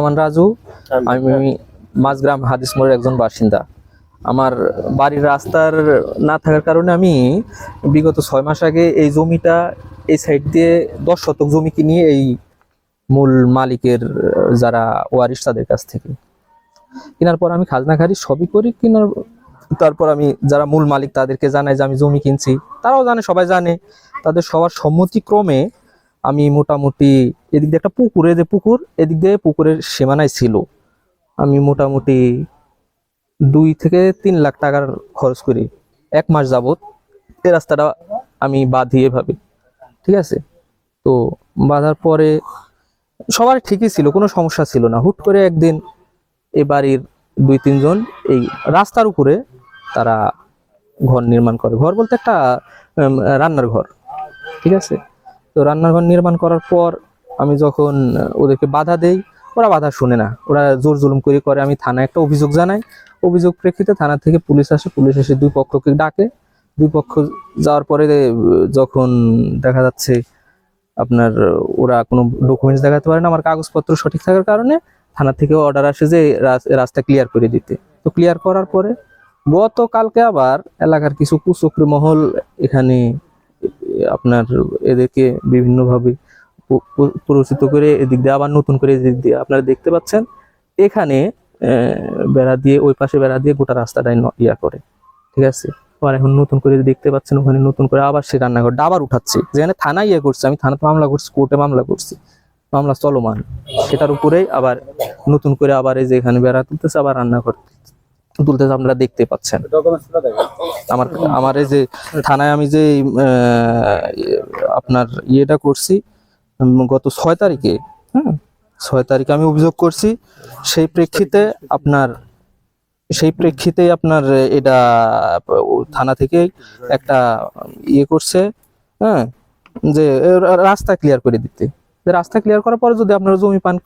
রহমান রাজু আমি মাঝগ্রাম হাদিস মোড়ের একজন বাসিন্দা। আমার বাড়ির রাস্তার না থাকার কারণে আমি বিগত ছয় মাস আগে এই জমিটা এই সাইড দিয়ে দশ শতক জমি কিনি এই মূল মালিকের যারা ওয়ারিশ তাদের কাছ থেকে। কেনার পর আমি খাজনা খারিজ সবই করি কেনার তারপর আমি যারা মূল মালিক তাদেরকে জানাই যে আমি জমি কিনছি তারাও জানে সবাই জানে। তাদের সবার সম্মতিক্রমে আমি মোটামুটি এদিক দিয়ে একটা পুকুরে যে পুকুর, এদিক দিয়ে পুকুরের সীমানায় ছিল। আমি মোটামুটি দুই থেকে তিন লাখ টাকার খরচ করি, এক মাস যাবত এই রাস্তাটা আমি বাঁধি এভাবে, ঠিক আছে? তো বাঁধার পরে সবার ঠিকই ছিল, কোনো সমস্যা ছিল না। হুট করে একদিন এ বাড়ির দুই, তিনজন এই রাস্তার উপরে তারা ঘর নির্মাণ করে। ঘর বলতে একটা রান্নার ঘর, ঠিক আছে? তো রান্নাঘর নির্মাণ করার পর আমি যখন ওদেরকে বাধা দেই, ওরা বাধা শুনে না। ওরা জোর জুলুম করে করে, আমি থানায় একটা অভিযোগ জানাই। অভিযোগ প্রেক্ষিতে থানা থেকে পুলিশ আসে, পুলিশ এসে দুই পক্ষকে ডাকে। দুই পক্ষ যাওয়ার পরে যখন দেখা যাচ্ছে আপনার, ওরা কোনো ডকুমেন্টস দেখাতে পারে না, আমার কাগজপত্র সঠিক থাকার কারণে থানা থেকে অর্ডার আসে যে রাস- রাস্তা ক্লিয়ার করে দিতে। তো ক্লিয়ার করার পরে গতকালকে আবার এলাকার কিছু কুচক্রি মহল এখানে আপনার এদেরকে বিভিন্নভাবে প্ররোচিত করে এদিক দিয়ে, আবার নতুন করে এদিক দিয়ে। আপনারা দেখতে পাচ্ছেন, এখানে বেড়া দিয়ে, ওই পাশে বেড়া দিয়ে গোটা রাস্তাটাই ইয়া করে। ঠিক আছে? আবার এখন নতুন করে দেখতে পাচ্ছেন, ওখানে নতুন করে আবার সে রান্নাঘরটা আবার উঠাচ্ছে। যেখানে থানায় ইয়ে করছে, আমি থানাতে মামলা করছি, কোর্টে মামলা করছি। মামলা চলমান। সেটার উপরেই আবার নতুন করে আবার এই যে এখানে বেড়া তুলতেছে, আবার রান্নাঘর তুলতেছে, আপনারা দেখতে পাচ্ছেন। আমার আমার এই যে থানায় আমি যে আপনার ইয়েটা করছি গত ছয় তারিখে হ্যাঁ ছয় তারিখে আমি অভিযোগ করছি। সেই প্রেক্ষিতে আপনার, সেই প্রেক্ষিতে আপনার এটা থানা থেকে একটা ইয়ে করছে হ্যাঁ যে রাস্তা ক্লিয়ার করে দিতে। রাস্তা ক্লিয়ার করার পরে যদি আপনারা জমি পান,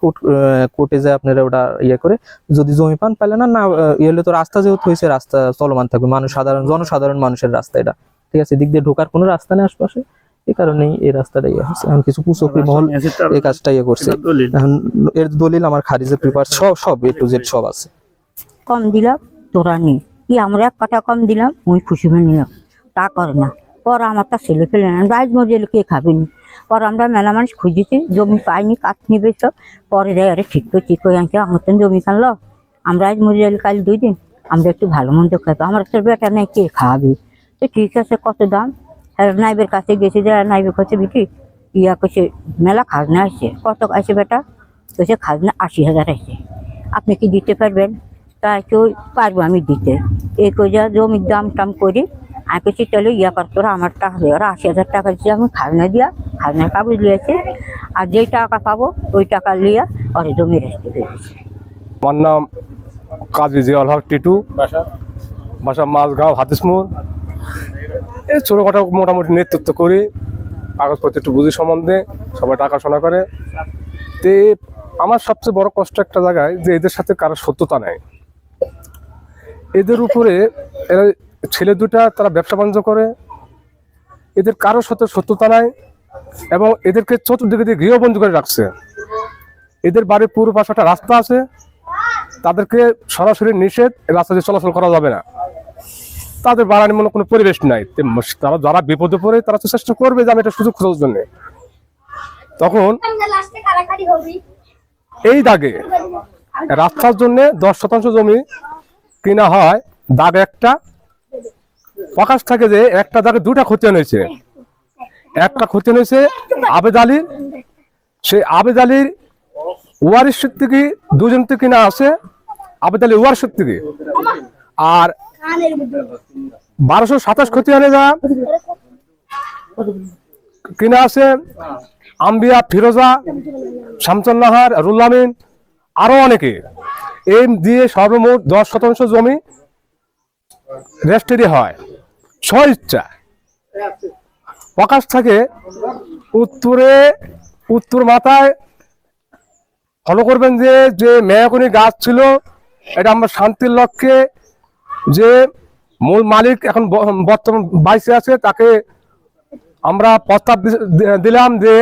কোর্ট যায় আপনারা ওটা ইয়ে করে, যদি জমি পান পেলে না না ইয়ে তো রাস্তা যেহেতু হয়েছে, রাস্তা চলমান থাকবে। মানুষ সাধারণ, জনসাধারণ মানুষের রাস্তা এটা। ঠিক আছে, এদিক দিয়ে ঢোকার কোনো রাস্তা নেই আশপাশে। এই কারণেই এই রাস্তাটা ইয়ে হচ্ছে এখন কিছু কুচক্রি মহল এই কাজটা ইয়ে করছে। এখন এর দলিল আমার খারিজের পেপার সব সব এ টু জেড সব আছে। কম দিলাম তোরা নি। কি আমরা এক কাটা কম দিলাম ওই খুশি হয়ে নিলাম। তা করে না। পর আমার তা ছেলে ফেলে না। রাইজ মজেলে কে খাবেনি। পর আমরা মেলা মানুষ খুঁজেছি জমি পাইনি কাঠ নিবে সব। পরে দেয় আরে ঠিক তো ঠিক হয়ে আনছে আমার তো জমি কানলো। আমরা আজ মজেলে কাল দুই দিন। আমরা একটু ভালো মন্দ খাব আমার তো বেটা নেই কে খাওয়াবে তো ঠিক আছে কত দাম? নাইবের কাছে গেছি যে নাইবের কাছে বিকি ইয়া করছে মেলা খাজনা আসছে। কত আছে বেটা? তো খাজনা আশি হাজার আছে আপনি কি দিতে পারবেন? তাই কেউ পারব আমি দিতে। এই করে জমির দাম টাম করি আমি কিছু চলে ইয়া কর তোরা আমার টাকা দিয়ে ওরা আশি হাজার টাকা দিয়ে আমি খাজনা দিয়া খাজনার কাগজ লিয়েছে আর যেই টাকা পাবো ওই টাকা লিয়া ওরে জমি রেস্টে দিয়েছে আমার নাম কাজী জিয়াল হক টিটু। বাসা। মাঝগাঁও হাতিসমুর এই ছোটোখাটো মোটামুটি নেতৃত্ব করি, কাগজপত্র একটু বুঝি সম্বন্ধে, সবাই টাকা শোনা করে। তে আমার সবচেয়ে বড় কষ্ট একটা জায়গায় যে এদের সাথে কারও সত্যতা নেই। এদের উপরে এরা ছেলে দুটা তারা ব্যবসা বাণিজ্য করে। এদের কারোর সাথে সত্যতা নাই এবং এদেরকে চতুর্দিকে দিয়ে গৃহবন্দী করে রাখছে। এদের বাড়ির পূর্ব পাশে একটা রাস্তা আছে। তাদেরকে সরাসরি নিষেধ রাস্তা দিয়ে চলাচল করা যাবে না। তাদের বাড়ানি মনে কোনো পরিবেশ নাই। তারা যারা বিপদে পড়ে, তারা তো চেষ্টা করবে যে আমি একটা সুযোগ খোঁজার জন্য। তখন এই দাগে রাস্তার জন্য দশ শতাংশ জমি কিনা হয়, দাগ একটা। প্রকাশ থাকে যে একটা দাগে দুটা ক্ষতি হয়েছে। একটা ক্ষতি হয়েছে আবেদ আলীর। সেই আবেদ আলীর ওয়ারিশ থেকে দুজন থেকে কিনা আছে, আবেদ আলী ওয়ারিশ থেকে আর বারোশো সাতাশ ক্ষতি হলে যা। কিনা আছে আম্বিয়া, ফিরোজা শামচন নাহার রুল আমিন আরও অনেকে। এই দিয়ে সর্বমোট দশ শতাংশ জমি রেস্টেরি হয়। স্ব ইচ্ছা প্রকাশ থাকে উত্তরে, উত্তর মাথায়। ফলো করবেন যে যে মেয়াকুনি গাছ ছিল, এটা আমরা শান্তির লক্ষ্যে যে মূল মালিক এখন বর্তমান বাইসে আছে, তাকে আমরা প্রস্তাব দিলাম যে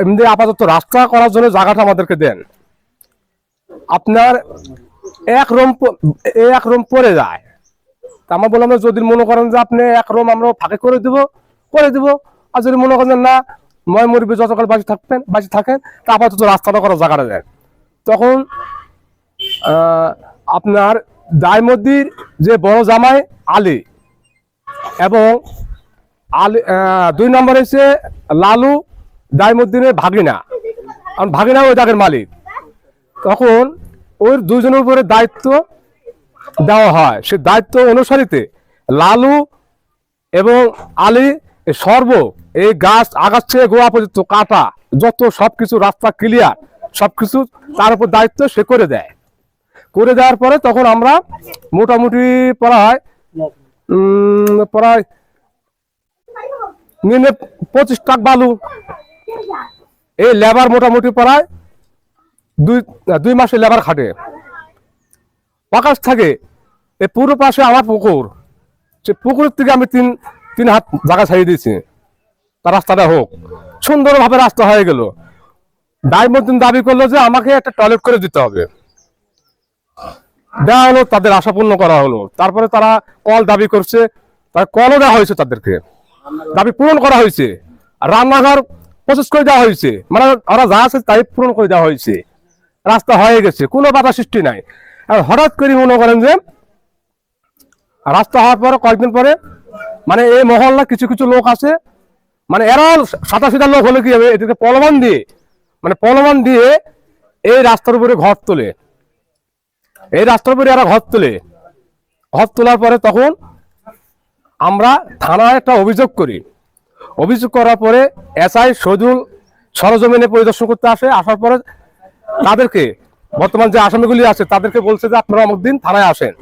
এমনি আপাতত রাস্তা করার জন্য জায়গাটা আমাদেরকে দেন। আপনার এক রুম এক রুম পড়ে যায়। তা আমরা বললাম যদি মনে করেন যে আপনি এক রুম আমরা ফাঁকে করে দিব করে দিব। আর যদি মনে করেন না ময় মরবি যতকাল বাঁচে থাকবেন বাঁচে থাকেন, তা আপাতত রাস্তাটা করার জায়গাটা দেন। তখন আপনার দায়মদ্দির যে বড় জামাই, আলী। এবং আলী দুই নম্বর হচ্ছে লালু দায়মুদ্দিনের ভাগিনা। কারণ ভাগিনা ওই দাগের মালিক। তখন ওই দুজনের উপরে দায়িত্ব দেওয়া হয়। সে দায়িত্ব অনুসারিতে লালু এবং আলী সর্ব এই গাছ, আগাছ থেকে গোয়া পর্যন্ত কাটা, যত সবকিছু রাস্তা ক্লিয়ার সবকিছু তার উপর দায়িত্ব সে করে দেয়। করে দেওয়ার পরে তখন আমরা মোটামুটি প্রায় প্রায় নিম্নে পঁচিশ টাক বালু। এই লেবার মোটামুটি প্রায় দুই দুই মাসে লেবার খাটে। আকাশ থাকে, এই পুরো পাশে আমার পুকুর। সে পুকুরের থেকে আমি তিন তিন হাত জায়গা ছাড়িয়ে দিয়েছি। তার রাস্তাটা হোক। সুন্দরভাবে রাস্তা হয়ে গেল। দায়মদ্দিন দাবি করল যে আমাকে একটা টয়লেট করে দিতে হবে। দেওয়া হলো, তাদের আশা পূর্ণ করা হলো। তারপরে তারা কল দাবি করছে, তার কলও দেওয়া হয়েছে তাদেরকে। দাবি পূরণ করা হয়েছে। রান্নাঘর প্রসেস করে দেওয়া হয়েছে। মানে ওরা যা আছে তাই পূরণ করে দেওয়া হয়েছে। রাস্তা হয়ে গেছে, কোনো বাধা সৃষ্টি নাই। আর হঠাৎ করে মনে করেন যে, রাস্তা হওয়ার পরে কয়েকদিন পরে মানে এই মহল্লা কিছু কিছু লোক আছে মানে এরাও সাদা সিধা লোক হলে কি হবে, এদেরকে পলমান দিয়ে মানে পলমান দিয়ে এই রাস্তার উপরে ঘর তোলে। এই রাস্তার উপরে এরা ঘর তোলে। ঘর তোলার পরে তখন আমরা থানায় একটা অভিযোগ করি। অভিযোগ করার পরে এসআই শহীদুল সরজমিনে পরিদর্শন করতে আসে। আসার পরে তাদেরকে, বর্তমান যে আসামিগুলি আছে, তাদেরকে বলছে যে আপনারা অমুক দিন থানায় আসেন।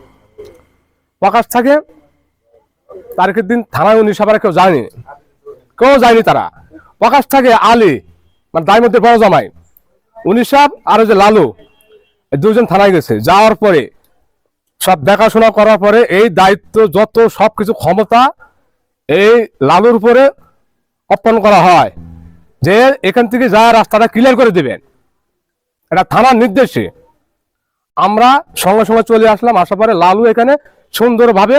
প্রকাশ থাকে, তারিখের দিন থানায় উনি সবার কেউ যায়নি। কেউ যায়নি তারা। প্রকাশ থাকে আলী মানে দায় মধ্যে বড় জামাই। উনি সাহেব আর যে লালু দুজন থানায় গেছে। যাওয়ার পরে, সব দেখাশোনা করার পরে এই দায়িত্ব, যত সব কিছু ক্ষমতা এই লালুর উপরে অর্পণ করা হয়। যে এখান থেকে যা রাস্তাটা ক্লিয়ার করে দেবেন। এটা থানার নির্দেশে। আমরা সঙ্গে সঙ্গে চলে আসলাম, আসার পরে লালু এখানে সুন্দরভাবে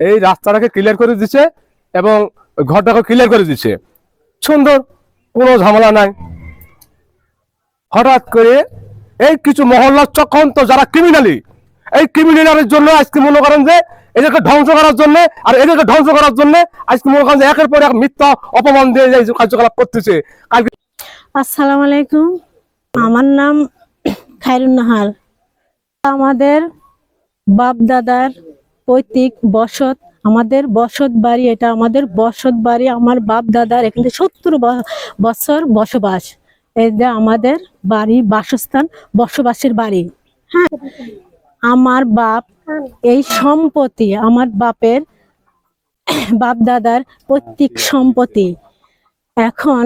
এই রাস্তাটাকে ক্লিয়ার করে দিচ্ছে এবং ঘরটাকে ক্লিয়ার করে দিচ্ছে সুন্দর, কোনো ঝামেলা নাই। হঠাৎ করে এই কিছু মহল্লার চক্রান্ত যারা ক্রিমিনালি এই ক্রিমিনালের জন্য আজকে মনে করেন যে এদেরকে ধ্বংস করার জন্য আর এদেরকে ধ্বংস করার জন্য আজকে মনে করেন যে একের পর এক মিথ্যা অপমান দিয়ে কার্যকলাপ করতেছে। কালকে আসসালামু আলাইকুম। আমার নাম খায়রুন নাহার। আমাদের বাপ দাদার পৈতৃক বসত, আমাদের বসত বাড়ি এটা, আমাদের বসত বাড়ি আমার বাপ দাদার এখানে সত্তর বছর বসবাস। এই যে আমাদের বাড়ি বাসস্থান বসবাসের বাড়ি। হ্যাঁ। আমার বাপ এই সম্পত্তি আমার বাপের বাপ দাদার পৈতৃক সম্পত্তি। এখন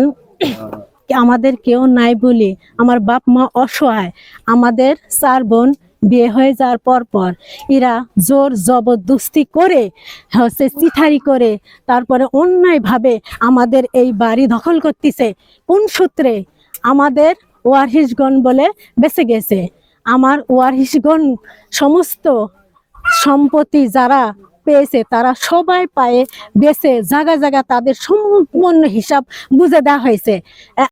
আমাদের কেউ নাই বলে আমার বাপ মা অসহায়। আমাদের চার বোন বিয়ে হয়ে যাওয়ার পর পর এরা জোর জবরদস্তি করে হচ্ছে চিঠারি করে তারপরে অন্যায়ভাবে আমাদের এই বাড়ি দখল করতেছে। কোন সূত্রে? আমাদের ওয়ারহিসগণ বলে বেঁচে গেছে। আমার ওয়ারহিসগণ সমস্ত সম্পত্তি যারা পেয়েছে, তারা সবাই পায়ে বেছে জায়গা জায়গা তাদের সম্পূর্ণ হিসাব বুঝে দেওয়া হয়েছে।